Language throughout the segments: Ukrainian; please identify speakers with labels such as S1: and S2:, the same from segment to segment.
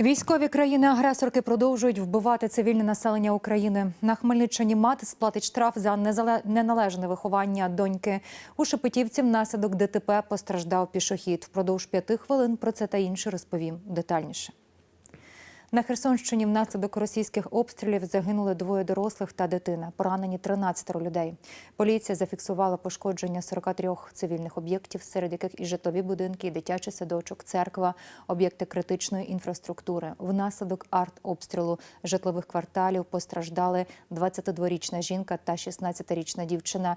S1: Військові країни-агресорки продовжують вбивати цивільне населення України. На Хмельниччині мати сплатить штраф за неналежне виховання доньки. У Шепетівці внаслідок ДТП постраждав пішохід. Впродовж п'яти хвилин про це та інше розповім детальніше. На Херсонщині внаслідок російських обстрілів загинули двоє дорослих та дитина. Поранені 13 людей. Поліція зафіксувала пошкодження 43 цивільних об'єктів, серед яких і житлові будинки, і дитячий садочок, церква, об'єкти критичної інфраструктури. Внаслідок артобстрілу житлових кварталів постраждали 22-річна жінка та 16-річна дівчина.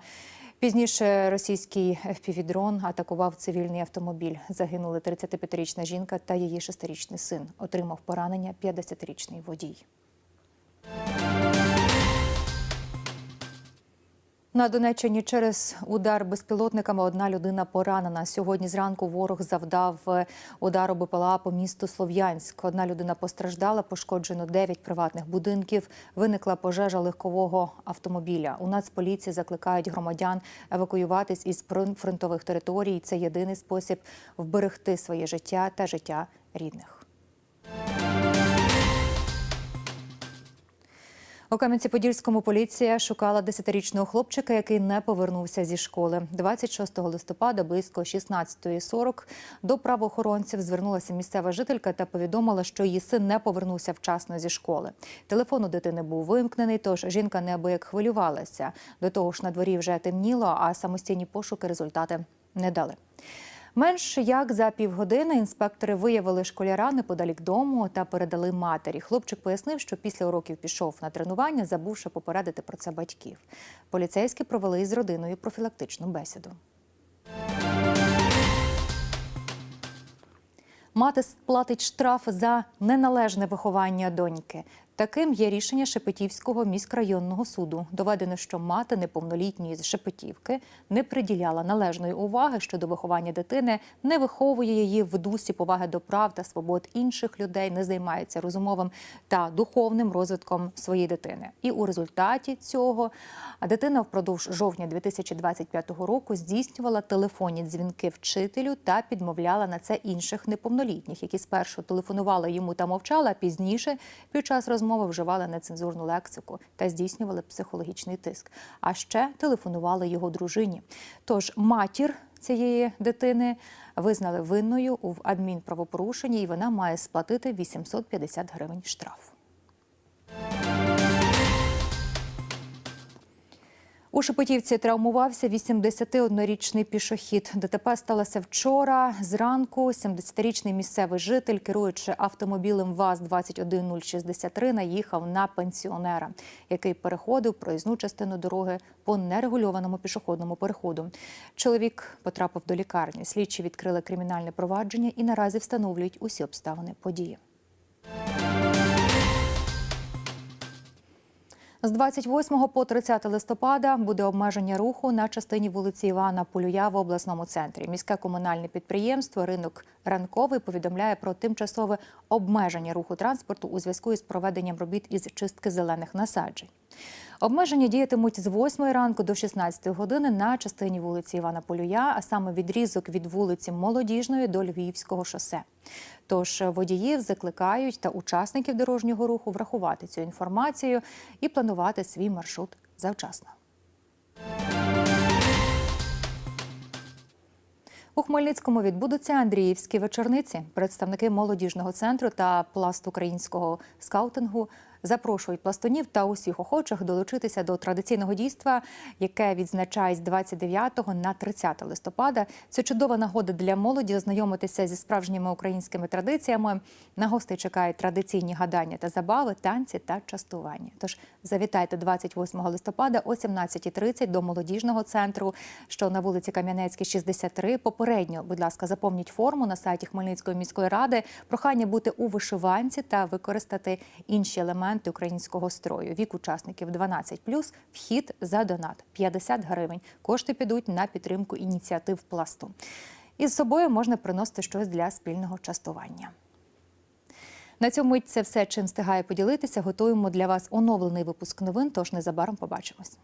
S1: Пізніше російський FPV-дрон атакував цивільний автомобіль. Загинули 35-річна жінка та її 6-річний син. Отримав поранення 50-річний водій. На Донеччині через удар безпілотниками одна людина поранена. Сьогодні зранку ворог завдав е, удару БПЛА по місту Слов'янськ. Одна людина постраждала, пошкоджено 9 приватних будинків. Виникла пожежа легкового автомобіля. У Нацполіції закликають громадян евакуюватись із фронтових територій. Це єдиний спосіб вберегти своє життя та життя рідних. У Кам'янці-Подільському поліція шукала 10-річного хлопчика, який не повернувся зі школи. 26 листопада близько 16.40 до правоохоронців звернулася місцева жителька та повідомила, що її син не повернувся вчасно зі школи. Телефон у дитини був вимкнений, тож жінка неабияк хвилювалася. До того ж, на дворі вже темніло, а самостійні пошуки результати не дали. Менш як за півгодини інспектори виявили школяра неподалік дому та передали матері. Хлопчик пояснив, що після уроків пішов на тренування, забувши попередити про це батьків. Поліцейські провели із родиною профілактичну бесіду. Мати сплатить штраф за неналежне виховання доньки. Таким є рішення Шепетівського міськрайонного суду. Доведено, що мати неповнолітньої з Шепетівки не приділяла належної уваги щодо виховання дитини, не виховує її в дусі поваги до прав та свобод інших людей, не займається розумовим та духовним розвитком своєї дитини. І у результаті цього дитина впродовж жовтня 2025 року здійснювала телефонні дзвінки вчителю та підмовляла на це інших неповнолітніх, які спершу телефонували йому та мовчали, а пізніше під час розмови вживали нецензурну лексику та здійснювали психологічний тиск. А ще телефонували його дружині. Тож матір цієї дитини визнали винною у адмінправопорушенні, і вона має сплатити 850 гривень штрафу. У Шепетівці травмувався 81-річний пішохід. ДТП сталося вчора. Зранку 70-річний місцевий житель, керуючи автомобілем ВАЗ-21063, наїхав на пенсіонера, який переходив проїзну частину дороги по нерегульованому пішохідному переходу. Чоловік потрапив до лікарні. Слідчі відкрили кримінальне провадження і наразі встановлюють усі обставини події. З 28 по 30 листопада буде обмеження руху на частині вулиці Івана Полюя в обласному центрі. Міське комунальне підприємство Ринок ранковий повідомляє про тимчасове обмеження руху транспорту у зв'язку із проведенням робіт із чистки зелених насаджень. Обмеження діятимуть з 8 ранку до 16 години на частині вулиці Івана Полюя, а саме відрізок від вулиці Молодіжної до Львівського шосе. Тож водіїв закликають та учасників дорожнього руху врахувати цю інформацію і планувати свій маршрут завчасно. У Хмельницькому відбудуться Андріївські вечорниці. Представники молодіжного центру та пласт українського скаутингу запрошують пластунів та усіх охочих долучитися до традиційного дійства, яке відзначають з 29 на 30 листопада. Це чудова нагода для молоді ознайомитися зі справжніми українськими традиціями. На гостей чекають традиційні гадання та забави, танці та частування. Тож завітайте 28 листопада о 17.30 до молодіжного центру, що на вулиці Кам'янецькій, 63. Попередньо, будь ласка, заповніть форму на сайті Хмельницької міської ради. Прохання бути у вишиванці та використати інші елементи українського строю. Вік учасників 12+, вхід за донат 50 гривень. Кошти підуть на підтримку ініціатив пласту. Із собою можна приносити щось для спільного частування. На цьому це все, чим встигає поділитися. Готуємо для вас оновлений випуск новин. Тож незабаром побачимось.